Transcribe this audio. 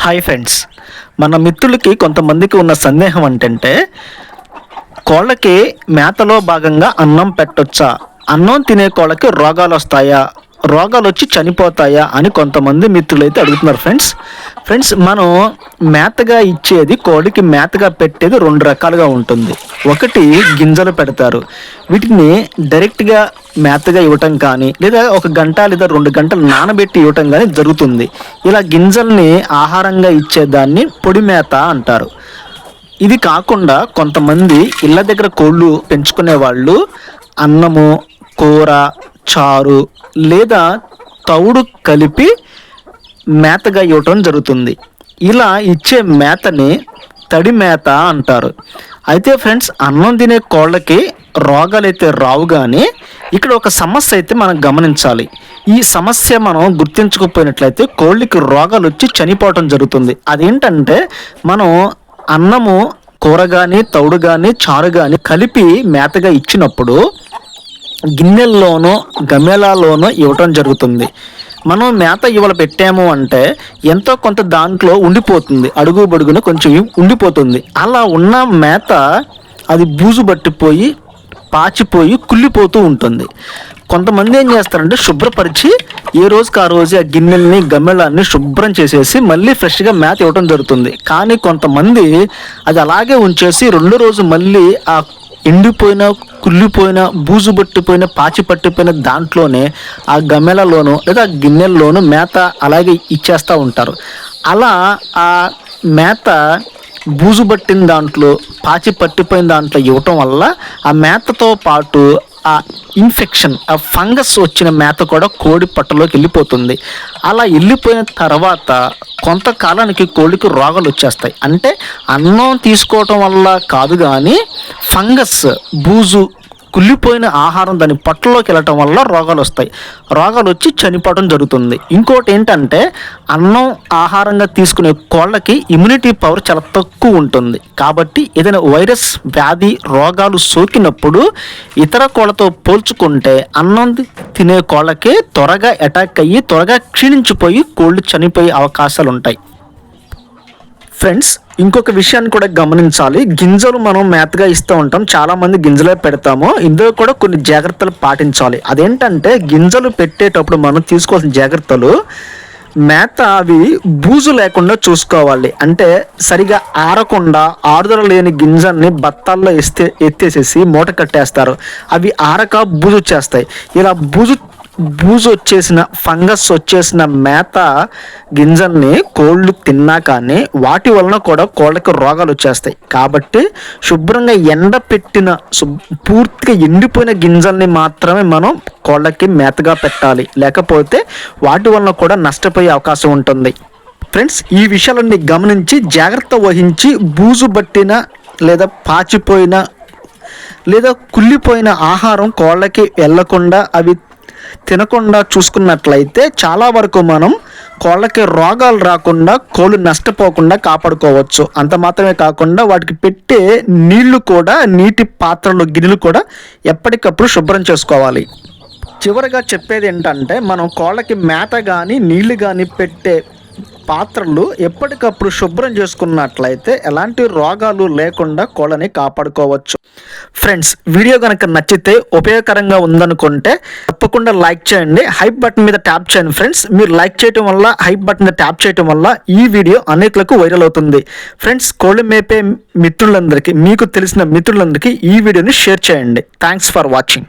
Hi friends మన మిత్రులకి కొంతమందికి ఉన్న సందేహం ఏంటంటే కోళ్ళకి మేతలో భాగంగా అన్నం పెట్టొచ్చా? అన్నం తినే కోళ్ళకి రోగాలు వస్తాయా? రోగాలు వచ్చి చనిపోతాయా అని కొంతమంది మిత్రులు అయితే అడుగుతున్నారు ఫ్రెండ్స్. ఫ్రెండ్స్ మనం మేతగా ఇచ్చేది కోడికి మేతగా పెట్టేది రెండు రకాలుగా ఉంటుంది. ఒకటి గింజలు పెడతారు. వీటిని డైరెక్ట్గా మేతగా ఇవ్వటం కానీ లేదా ఒక గంట లేదా రెండు గంటలు నానబెట్టి ఇవ్వటం కానీ జరుగుతుంది. ఇలా గింజల్ని ఆహారంగా ఇచ్చేదాన్ని పొడి మేత అంటారు. ఇది కాకుండా కొంతమంది ఇళ్ళ దగ్గర కోళ్ళు పెంచుకునే వాళ్ళు అన్నము కూర చారు లేదా తౌడు కలిపి మేతగా ఇవ్వటం జరుగుతుంది. ఇలా ఇచ్చే మేతని తడి మేత అంటారు. అయితే ఫ్రెండ్స్ అన్నం తినే కోళ్ళకి రోగాలు అయితే రావు కానీ ఇక్కడ ఒక సమస్య అయితే మనం గమనించాలి. ఈ సమస్య మనం గుర్తించకపోయినట్లయితే కోళ్ళకి రోగాలు వచ్చి చనిపోవటం జరుగుతుంది. అదేంటంటే మనం అన్నము కూర కానీ తౌడు కానీ చారు కానీ కలిపి మేతగా ఇచ్చినప్పుడు గిన్నెల్లోనో గమేలాలోనో ఇవ్వటం జరుగుతుంది. మనం మేత ఇవాళ పెట్టాము అంటే ఎంతో కొంత దాంట్లో ఉండిపోతుంది. అడుగు బడుగున కొంచెం ఉండిపోతుంది. అలా ఉన్న మేత అది బూజు పట్టిపోయి పాచిపోయి కుళ్ళిపోతూ ఉంటుంది. కొంతమంది ఏం చేస్తారంటే శుభ్రపరిచి ఏ రోజుకి ఆ రోజు ఆ గిన్నెల్ని గమ్మెలాన్ని శుభ్రం చేసేసి మళ్ళీ ఫ్రెష్గా మేత ఇవ్వడం జరుగుతుంది. కానీ కొంతమంది అది అలాగే ఉంచేసి రెండు రోజు మళ్ళీ ఆ ఎండిపోయిన కుళ్ళిపోయిన బూజు పట్టిపోయిన పాచి పట్టిపోయిన దాంట్లోనే ఆ గమ్మెలలోనూ లేదా గిన్నెల్లోనూ మేత అలాగే ఇచ్చేస్తూ ఉంటారు. అలా ఆ మేత బూజు పట్టిన దాంట్లో పాచి పట్టిపోయిన దాంట్లో ఇవ్వటం వల్ల ఆ మేతతో పాటు ఆ ఇన్ఫెక్షన్ ఆ ఫంగస్ వచ్చిన మేత కూడా కోడి పట్టలోకి వెళ్ళిపోతుంది. అలా వెళ్ళిపోయిన తర్వాత కొంతకాలానికి కోడికి రోగాలు వచ్చేస్తాయి. అంటే అన్నం తీసుకోవటం వల్ల కాదు కానీ ఫంగస్ బూజు కుళ్ళిపోయిన ఆహారం దాని పట్టులోకి వెళ్ళటం వల్ల రోగాలు వస్తాయి. రోగాలు వచ్చి చనిపోవడం జరుగుతుంది. ఇంకోటి ఏంటంటే అన్నం ఆహారంగా తీసుకునే కోళ్ళకి ఇమ్యూనిటీ పవర్ చాలా తక్కువ ఉంటుంది. కాబట్టి ఏదైనా వైరస్ వ్యాధి రోగాలు సోకినప్పుడు ఇతర కోళ్ళతో పోల్చుకుంటే అన్నం తినే కోళ్ళకి త్వరగా అటాక్ అయ్యి త్వరగా క్షీణించిపోయి కోళ్ళు చనిపోయే అవకాశాలు ఉంటాయి. ఫ్రెండ్స్ ఇంకొక విషయాన్ని కూడా గమనించాలి. గింజలు మనం మేతగా ఇస్తూ ఉంటాం. చాలా మంది గింజలే పెడతాము. ఇందులో కూడా కొన్ని జాగ్రత్తలు పాటించాలి. అదేంటంటే గింజలు పెట్టేటప్పుడు మనం తీసుకోవాల్సిన జాగ్రత్తలు మేత అవి బూజు లేకుండా చూసుకోవాలి. అంటే సరిగా ఆరకుండా ఆరుదల లేని గింజల్ని బత్తాల్లో ఎస్తే ఎత్తేసేసి మూట కట్టేస్తారు. అవి ఆరక బూజు చేస్తాయి ఇలా బూజు బూజు వచ్చేసిన ఫంగస్ వచ్చేసిన మేత గింజల్ని కోళ్ళు తిన్నా కానీ వాటి వలన కూడా కోళ్ళకి రోగాలు వచ్చేస్తాయి కాబట్టి శుభ్రంగా ఎండ పెట్టిన పూర్తిగా ఎండిపోయిన గింజల్ని మాత్రమే మనం కోళ్ళకి మేతగా పెట్టాలి. లేకపోతే వాటి వలన కూడా నష్టపోయే అవకాశం ఉంటుంది. ఫ్రెండ్స్ ఈ విషయాలన్నీ గమనించి జాగ్రత్త వహించి బూజు పట్టిన లేదా పాచిపోయిన లేదా కుళ్ళిపోయిన ఆహారం కోళ్ళకి వెళ్ళకుండా అవి తినకుండా చూసుకున్నట్లయితే చాలా వరకు మనం కోళ్ళకి రోగాలు రాకుండా కోళ్ళు నష్టపోకుండా కాపాడుకోవచ్చు. అంత మాత్రమే కాకుండా వాటికి పెట్టే నీళ్ళు కూడా నీటి పాత్రలు గిన్నెలు కూడా ఎప్పటికప్పుడు శుభ్రం చేసుకోవాలి. చివరిగా చెప్పేది ఏంటంటే మనం కోళ్ళకి మేత కానీ నీళ్ళు కానీ పెట్టే పాత్రలు ఎప్పటికప్పుడు శుభ్రం చేసుకున్నట్లయితే ఎలాంటి రోగాలు లేకుండా కోళ్ళని కాపాడుకోవచ్చు. ఫ్రెండ్స్ వీడియో కనుక నచ్చితే ఉపయోగకరంగా ఉందనుకుంటే తప్పకుండా లైక్ చేయండి. హైప్ బటన్ మీద ట్యాప్ చేయండి ఫ్రెండ్స్ మీరు లైక్ చేయటం వల్ల హైప్ బటన్ మీద ట్యాప్ చేయటం వల్ల ఈ వీడియో అనేకులకు వైరల్ అవుతుంది. ఫ్రెండ్స్ కోళ్ళు మేపే మిత్రులందరికీ మీకు తెలిసిన మిత్రులందరికీ ఈ వీడియోని షేర్ చేయండి. Thanks for watching